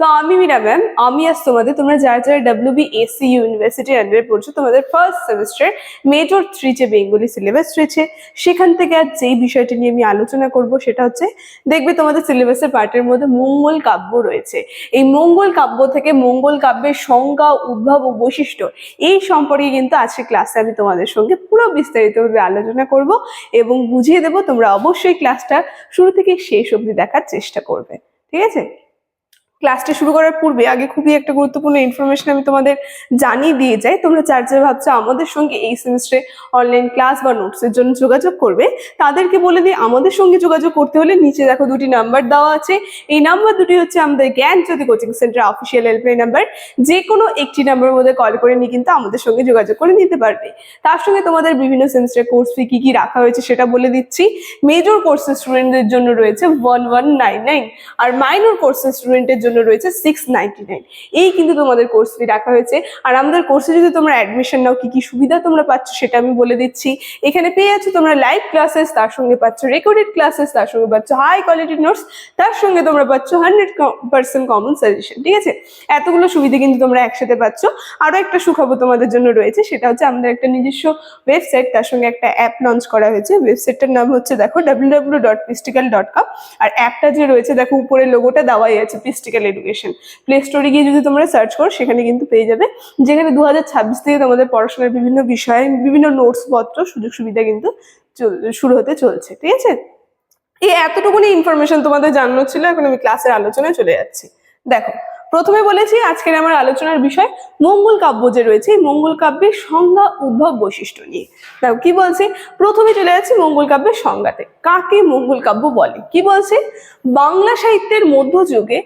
তো আমি মীরা ম্যাম আমি আজ তোমাদের তোমরা যারা যারা ডাব্লিউবি এসি ইউনিভার্সিটি আন্ডারে পড়ছো, তোমাদের ফার্স্ট সেমিস্টার মেজর থ্রি যে বেঙ্গলি সিলেবাস রয়েছে, সেখান থেকে আজ যেই বিষয়টি নিয়ে আমি আলোচনা করব সেটা হচ্ছে, দেখবে তোমাদের সিলেবাসের পার্টের মধ্যে মঙ্গল কাব্য রয়েছে। এই মঙ্গল কাব্য থেকে মঙ্গল কাব্যের সংজ্ঞা, উদ্ভব ও বৈশিষ্ট্য, এই সম্পর্কে কিন্তু আজকে ক্লাসে আমি তোমাদের সঙ্গে পুরো বিস্তারিতভাবে আলোচনা করব এবং বুঝিয়ে দেব তোমরা অবশ্যই ক্লাসটা শুরু থেকে শেষ অবধি দেখার চেষ্টা করবে। ঠিক আছে? ক্লাসটা শুরু করার পূর্বে আগে খুবই একটা গুরুত্বপূর্ণ ইনফরমেশন আমি তোমাদের জানিয়ে দিয়ে যাই। তোমরা চার যারা ভাবছ আমাদের সঙ্গে এই সেমিস্টারে অনলাইন ক্লাস বা নোটসের জন্য যোগাযোগ করবে। তাদেরকে বলে দিই, আমাদের সঙ্গে যোগাযোগ করতে হলে নিচে দেখো দুটি নাম্বার দেওয়া আছে। এই নাম্বার দুটি হচ্ছে আমাদের Gyan Jyoti coaching centre official helpline number যে কোনো একটি নাম্বারের মধ্যে কল করে নিয়ে কিন্তু আমাদের সঙ্গে যোগাযোগ করে নিতে পারবে। তার সঙ্গে তোমাদের বিভিন্ন সেমিস্টার কোর্স ফি কি কি রাখা হয়েছে সেটা বলে দিচ্ছি। মেজর কোর্সের স্টুডেন্টদের জন্য রয়েছে one one nine nine minor minor কোর্সের স্টুডেন্টের জন্য রয়েছে সিক্স এই কিন্তু তোমাদের কোর্স ফি রাখা হয়েছে। আর আমাদের কোর্সে যদি তোমরা অ্যাডমিশন নাও, কি কি সুবিধা তোমরা পাচ্ছ সেটা আমি বলে দিচ্ছি। এখানে পেয়ে যাচ্ছ তোমরা লাইভ ক্লাসেস তার সঙ্গে পাচ্ছ রেকর্ডেড ক্লাসেস তার সঙ্গে পাচ্ছ হাই কোয়ালিটি নোটস তার সঙ্গে তোমরা পাচ্ছ হান্ড্রেড পার্সেন্ট কমন সাজেশন ঠিক আছে? এতগুলো সুবিধা কিন্তু তোমরা একসাথে পাচ্ছ। আরও একটা সুখবর তোমাদের জন্য রয়েছে, সেটা হচ্ছে আমাদের একটা নিজস্ব ওয়েবসাইট তার সঙ্গে একটা অ্যাপ লঞ্চ করা হয়েছে। ওয়েবসাইটটার নাম হচ্ছে, দেখো ডাব্লিউ ডাব্লিউ ডট পিস্টিক্যাল ডট কম আর অ্যাপটা যে রয়েছে, দেখো, উপরে লোগোটা দেওয়াই আছে পিস্টিক্যাল এডুকেশন প্লে স্টোরে গিয়ে যদি তোমরা সার্চ করো, সেখানে কিন্তু পেয়ে যাবে। যেখানে দু হাজার ছাব্বিশ থেকে তোমাদের পড়াশোনার বিভিন্ন বিষয়ে বিভিন্ন নোটস পত্র, সুযোগ সুবিধা কিন্তু শুরু হতে চলছে, ঠিক আছে? এই এতটুকুনি ইনফরমেশন তোমাদের জানানো ছিল, এখন আমি ক্লাসের আলোচনায় চলে যাচ্ছি। দেখো, প্রথমে বলেছি আজকের আমার আলোচনার বিষয় মঙ্গল কাব্য যে রয়েছে মঙ্গল কাব্যের সংজ্ঞা উদ্ভব বৈশিষ্ট্য নিয়ে। দেখো, কি বলছে? প্রথমে চলে যাচ্ছি মঙ্গল কাব্যের সংজ্ঞাতে। কাকে মঙ্গল কাব্য বলে? কি বলছে? বাংলা সাহিত্যের মধ্যযুগে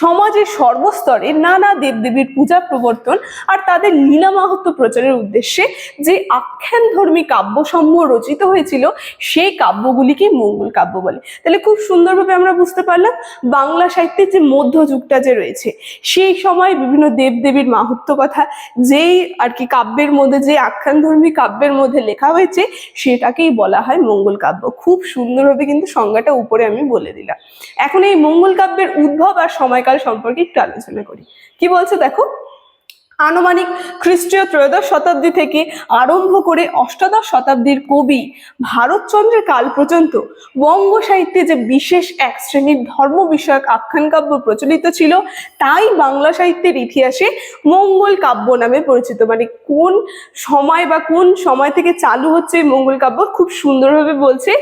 সমাজের সর্বস্তরে নানা দেবদেবীর পূজা প্রবর্তন আর তাদের লীলা মাহাত্ম্য প্রচারের উদ্দেশ্যে যে আখ্যানধর্মী কাব্যসমূহ রচিত হয়েছিল, সেই কাব্যগুলিকে মঙ্গল কাব্য বলে। তাহলে খুব সুন্দরভাবে আমরা বুঝতে পারলাম বাংলা সাহিত্যের যে মধ্যযুগটা যে রয়েছে, সেই সময় বিভিন্ন দেবদেবীর মাহাত্ম্য কথা, যেই আর কি কাব্যের মধ্যে, যে আখ্যানধর্মী কাব্যের মধ্যে লেখা হয়েছে, সেটাকেই বলা হয় মঙ্গল কাব্য। খুব সুন্দরভাবে কিন্তু সংজ্ঞাটা উপরে আমি বলে দিলাম। এখন এই মঙ্গল কাব্যের উদ্ভব আর সময়কাল সম্পর্কে একটু আলোচনা করি। কি বলছো দেখো? আনুমানিক খ্রিস্টীয় ত্রয়োদশ শতাব্দী থেকে আরম্ভ করে অষ্টাদশ শতাব্দীর কবি ভারতচন্দ্রের কাল পর্যন্ত বঙ্গ সাহিত্যে যে বিশেষ এক শ্রেণির ধর্ম বিষয়ক আখ্যান কাব্য প্রচলিত ছিল, তাই বাংলা সাহিত্যের ইতিহাসে মঙ্গল কাব্য নামে পরিচিত। মানে কোন সময় বা কোন সময় থেকে চালু হচ্ছে এই মঙ্গল কাব্য খুব সুন্দরভাবে বলছে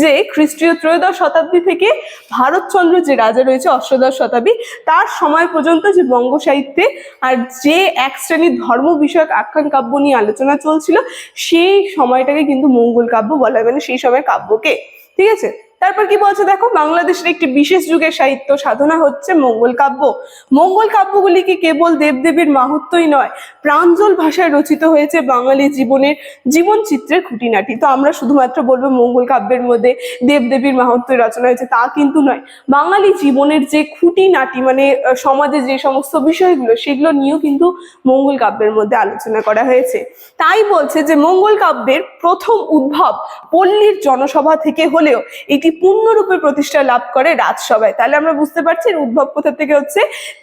যে খ্রিস্টীয় ত্রয়োদশ শতাব্দী থেকে ভারতচন্দ্র যে রাজা রয়েছে অষ্টাদশ শতাব্দী, তার সময় পর্যন্ত যে বঙ্গ সাহিত্যে আর যে এক শ্রেণির ধর্ম বিষয়ক আখ্যান কাব্য নিয়ে আলোচনা চলছিল, সেই সময়টাকে কিন্তু মঙ্গল কাব্য বলা হয় মানে সেই সময়ের কাব্যকে। ঠিক আছে? তারপর কি বলছে দেখো, বাংলাদেশের একটি বিশেষ যুগের সাহিত্য সাধনা হচ্ছে মঙ্গল কাব্য। মঙ্গল কাব্যগুলি কি কেবল দেবদেবীর মাহাত্মই নয়, প্রাঞ্জল ভাষায় রচিত হয়েছে বাঙালি জীবনের জীবন চিত্রের খুঁটিনাটি। তো আমরা শুধুমাত্র বলব মঙ্গল কাব্যের মধ্যে দেবদেবীর মাহাত্ম্য রচনা হয়েছে তা কিন্তু নয়, বাঙালি জীবনের যে খুঁটিনাটি মানে সমাজে যে সমস্ত বিষয়গুলো, সেগুলো নিয়েও কিন্তু মঙ্গল কাব্যের মধ্যে আলোচনা করা হয়েছে। তাই বলছে যে মঙ্গল কাব্যের প্রথম উদ্ভব পল্লীর জনসভা থেকে হলেও এটি পূর্ণরূপে প্রতিষ্ঠা লাভ করে রাজসভায়। তাহলে আমরা বুঝতে পারছি উদ্ভব কোথা থেকে হচ্ছে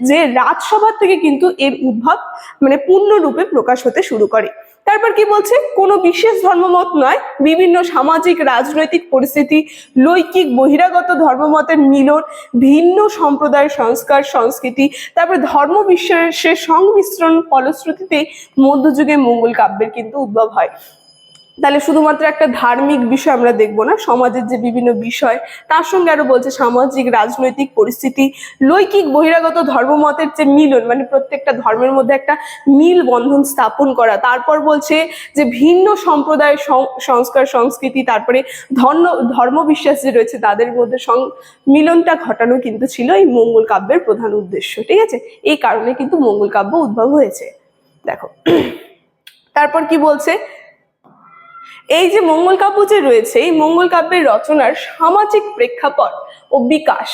যে রাজসভা থেকে কিন্তু এর উদ্ভব মানে পূর্ণরূপে প্রকাশ হতে শুরু করে। তারপর কি বলছে? কোনো বিশেষ ধর্মমত নয়, বিভিন্ন সামাজিক, রাজনৈতিক পরিস্থিতি, লৈকিক, বহিরাগত ধর্মমতের মিলন, ভিন্ন সম্প্রদায়ের সংস্কার, সংস্কৃতি, তারপরে ধর্ম বিশ্বাসের সংমিশ্রণ ফলশ্রুতিতে মধ্যযুগে মঙ্গল কাব্যের কিন্তু উদ্ভব হয়। তাহলে শুধুমাত্র একটা ধার্মিক বিষয় আমরা দেখব না, সমাজের যে বিভিন্ন বিষয়, তার সঙ্গে আরও বলছে সামাজিক, রাজনৈতিক পরিস্থিতি, লৈকিক বহিরাগত ধর্মমতের যে মিলন মানে প্রত্যেকটা ধর্মের মধ্যে একটা মিল বন্ধন স্থাপন করা। তারপর বলছে যে ভিন্ন সম্প্রদায়ের সংস্কার, সংস্কৃতি, তারপরে ধর্ম ধর্ম বিশ্বাস যে রয়েছে, তাদের মধ্যে মিলনটা ঘটানো কিন্তু ছিল এই মঙ্গল কাব্যের প্রধান উদ্দেশ্য, ঠিক আছে? এই কারণে কিন্তু মঙ্গল কাব্য উদ্ভব হয়েছে। দেখো, তারপর কি বলছে? এই যে মঙ্গল কাব্য যে রয়েছে এই মঙ্গল কাব্যের রচনার সামাজিক প্রেক্ষাপট ও বিকাশ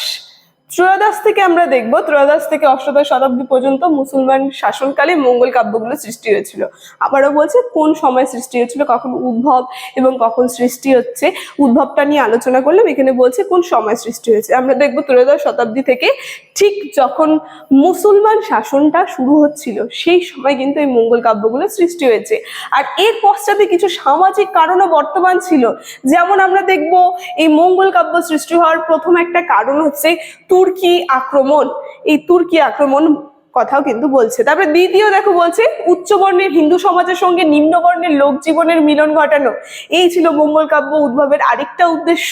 ত্রয়োদশ থেকে আমরা দেখব, ত্রয়োদশ থেকে অষ্টাদশ শতাব্দী পর্যন্ত মুসলমান শাসনকালে মঙ্গল কাব্যগুলো সৃষ্টি হয়েছিল। আবারও বলছে, কোন সময় সৃষ্টি হয়েছিল, কখন উদ্ভব এবং কখন সৃষ্টি হচ্ছে, উদ্ভবটা নিয়ে আলোচনা করলাম। এখানে বলছে, কোন সময় সৃষ্টি হয়েছে? আমরা দেখব, ত্রয়োদশ শতাব্দী থেকে ঠিক যখন মুসলমান শাসনটা শুরু হচ্ছিল, সেই সময় কিন্তু এই মঙ্গল কাব্যগুলো সৃষ্টি হয়েছে। আর এর পশ্চাতে কিছু সামাজিক কারণও বর্তমান ছিল। যেমন আমরা দেখব, এই মঙ্গল কাব্য সৃষ্টি হওয়ার প্রথম একটা কারণ হচ্ছে তুর্কি আক্রমণ এই তুর্কি আক্রমণ কথাও কিন্তু বলছে। তারপরে দ্বিতীয় দেখো বলছে, উচ্চবর্ণের হিন্দু সমাজের সঙ্গে নিম্নবর্ণের লোক জীবনের মিলন ঘটানো। এই ছিল মঙ্গল কাব্য উদ্ভবের আরেকটা উদ্দেশ্য।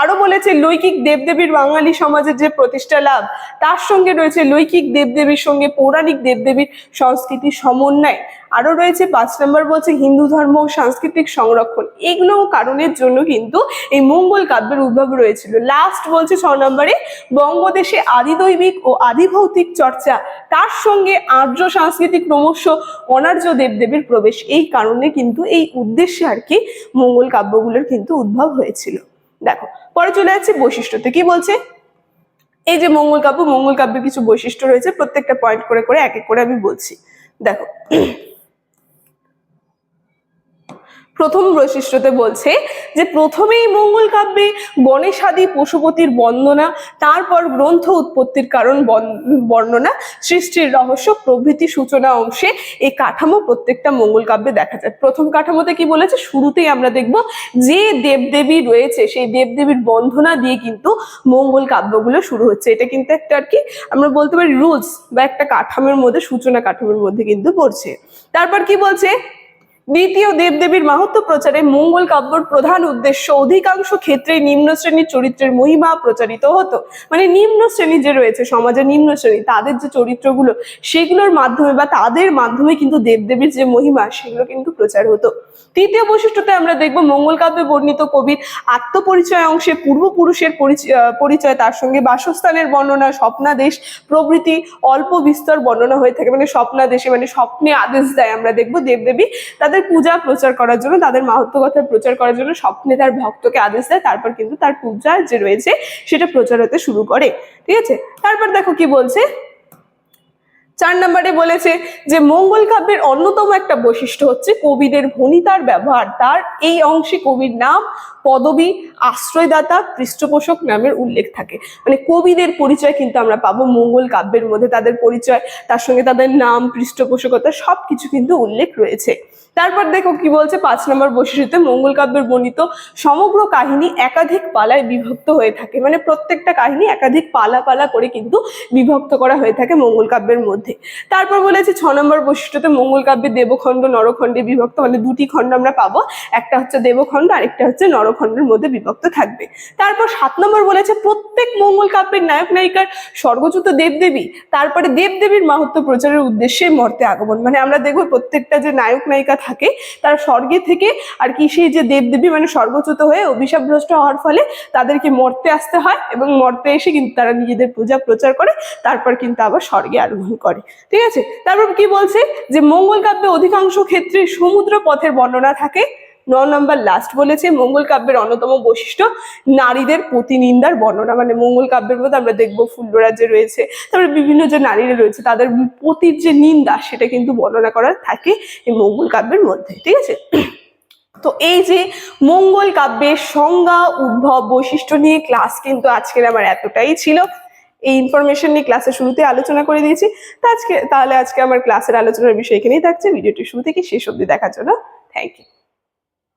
আরও বলেছে, লৈকিক দেবদেবীর বাঙালি সমাজের যে প্রতিষ্ঠা লাভ, তার সঙ্গে রয়েছে লৈকিক দেবদেবীর সঙ্গে পৌরাণিক দেবদেবীর সংস্কৃতির সমন্বয়। আরও রয়েছে, পাঁচ নম্বর বলছে, হিন্দু ধর্ম ও সাংস্কৃতিক সংরক্ষণ এগুলো কারণের জন্য কিন্তু এই মঙ্গল কাব্যের উদ্ভব রয়েছিল। লাস্ট বলছে, ছ নম্বরে, বঙ্গদেশে আদিদৈবিক ও আদিভৌতিক চর্চা তার সঙ্গে আর্য সাংস্কৃতিক ক্রমশ অনার্য দেবদেবীর প্রবেশ। এই কারণে কিন্তু এই উদ্দেশ্যে আর কি মঙ্গল কাব্যগুলোর কিন্তু উদ্ভব হয়েছিল। দেখো, পরে চলে যাচ্ছে বৈশিষ্ট্যতে কি বলছে? এই যে মঙ্গল কাব্য, মঙ্গল কাব্যের কিছু বৈশিষ্ট্য রয়েছে, প্রত্যেকটা পয়েন্ট করে করে এক এক করে আমি বলছি। দেখো প্রথম বৈশিষ্ট্যতে বলছে যে প্রথমেই মঙ্গল কাব্যে গণেশাদি পশুপতির বন্দনা, তারপর গ্রন্থ উৎপত্তির কারণ বর্ণনা, সৃষ্টির রহস্য, প্রভৃতি সূচনা অংশে এই কাঠামো প্রত্যেকটা মঙ্গল কাব্যে দেখা যায়। প্রথম কাঠামোতে কি বলেছে? শুরুতেই আমরা দেখব যে দেবদেবী রয়েছে, সেই দেবদেবীর বন্ধনা দিয়ে কিন্তু মঙ্গল কাব্যগুলো শুরু হচ্ছে। এটা কিন্তু একটা আর কি, আমরা বলতে পারি রুলস বা একটা কাঠামোর মধ্যে, সূচনা কাঠামোর মধ্যে কিন্তু পড়ছে। তারপর কি বলছে? দ্বিতীয় দেবদেবীর মাহাত্ম প্রচারে মঙ্গল কাব্যর প্রধান উদ্দেশ্য অধিকাংশ ক্ষেত্রে নিম্ন শ্রেণির চরিত্রের মহিমা প্রচারিত হতো। মানে নিম্ন শ্রেণি যে রয়েছে, সমাজের নিম্ন শ্রেণি, তাদের যে চরিত্রগুলো, সেগুলোর মাধ্যমে বা তাদের মাধ্যমে কিন্তু দেবদেবীর যে মহিমা, সেগুলো কিন্তু প্রচার হতো। তৃতীয় বৈশিষ্ট্যতে আমরা দেখব মঙ্গল কাব্যে বর্ণিত কবির আত্মপরিচয় অংশে পূর্বপুরুষের পরিচয়, তার সঙ্গে বাসস্থানের বর্ণনা, স্বপ্নাদেশ, প্রভৃতি অল্প বিস্তর বর্ণনা হয়ে থাকে। মানে স্বপ্নাদেশে মানে স্বপ্নে আদেশ দেয়। আমরা দেখব দেবদেবী তাদের পূজা প্রচার করার জন্য, তাদের মাহাত্ম কথা প্রচার করার জন্য স্বপ্নে তার ভক্তকে আদেশ দেয়, তারপর কিন্তু তার পূজা যে রয়েছে সেটা প্রচার হতে শুরু করে। ঠিক আছে? তারপর দেখো কি বলছে? চার নম্বরে বলেছে যে মঙ্গল কাব্যের অন্যতম একটা বৈশিষ্ট্য হচ্ছে কবিদের ভনিতার ব্যবহার। তার এই অংশে কবির নাম পদবী আশ্রয়দাতা পৃষ্ঠপোষক নামের উল্লেখ থাকে। মানে কবিদের পরিচয় কিন্তু আমরা পাবো, মঙ্গল কাব্যের মধ্যে তাদের পরিচয়, তার সঙ্গে তাদের নাম, পৃষ্ঠপোষকতা, সবকিছু কিন্তু উল্লেখ রয়েছে। তারপর দেখো কি বলছে পাঁচ নম্বর বৈশিষ্ট্যতে, মঙ্গল কাব্যের বর্ণিত সমগ্র কাহিনী একাধিক পালায় বিভক্ত হয়ে থাকে। মানে প্রত্যেকটা কাহিনী একাধিক পালা পালা করে কিন্তু বিভক্ত করা হয়ে থাকে মঙ্গল কাব্যের মধ্যে। তারপর বলেছে, ছ নম্বর বৈশিষ্ট্যতে মঙ্গল কাব্যে দেবখণ্ড, নরখণ্ডে বিভক্ত মানে দুটি খণ্ড আমরা পাবো। একটা হচ্ছে দেবখণ্ড, আরেকটা হচ্ছে নরখণ্ডের মধ্যে বিভক্ত থাকবে। তারপর সাত নম্বর বলেছে, প্রত্যেক মঙ্গল কাব্যের নায়ক, নায়িকার স্বর্গচ্যুত দেবদেবী, তারপরে দেবদেবীর মাহাত্ম প্রচারের উদ্দেশ্যে মর্তে আগমন। মানে আমরা দেখব প্রত্যেকটা যে নায়ক, নায়িকা থাকে, তার স্বর্গে থেকে আর কি সেই যে দেবদেবী মানে স্বর্গচ্যুত হয়ে অভিশাপগ্রস্ত হওয়ার ফলে তাদেরকে মর্তে আসতে হয় এবং মর্তে এসে কিন্তু তারা নিজেদের পূজা প্রচার করে, তারপর কিন্তু আবার স্বর্গে আরোহণ করে। ঠিক আছে? তারপর কি বলছে? যে মঙ্গল কাব্যে অধিকাংশ ক্ষেত্রে সমুদ্র পথের বর্ণনা থাকে। ন নম্বর লাস্ট বলেছে, মঙ্গল কাব্যের অন্যতম বৈশিষ্ট্য নারীদের প্রতিনিন্দার বর্ণনা। মানে মঙ্গল কাব্যের মধ্যে আমরা দেখব ফুল্লরা যে রয়েছে, তারপরে বিভিন্ন যে নারীরা রয়েছে, তাদের পতির যে নিন্দা, সেটা কিন্তু বর্ণনা করার থাকে এই মঙ্গল কাব্যের মধ্যে। ঠিক আছে? তো এই যে মঙ্গল কাব্যের সংজ্ঞা, উদ্ভব, বৈশিষ্ট্য নিয়ে ক্লাস কিন্তু আজকের আমার এতটাই ছিল। এই ইনফরমেশন নিয়ে ক্লাসের শুরুতে আলোচনা করে দিয়েছি। তা আজকে তাহলে আজকে আমার ক্লাসের আলোচনার বিষয় এখানেই থাকছে। ভিডিওটি শুরু থেকে শেষ অবধি দেখার জন্য থ্যাংক ইউ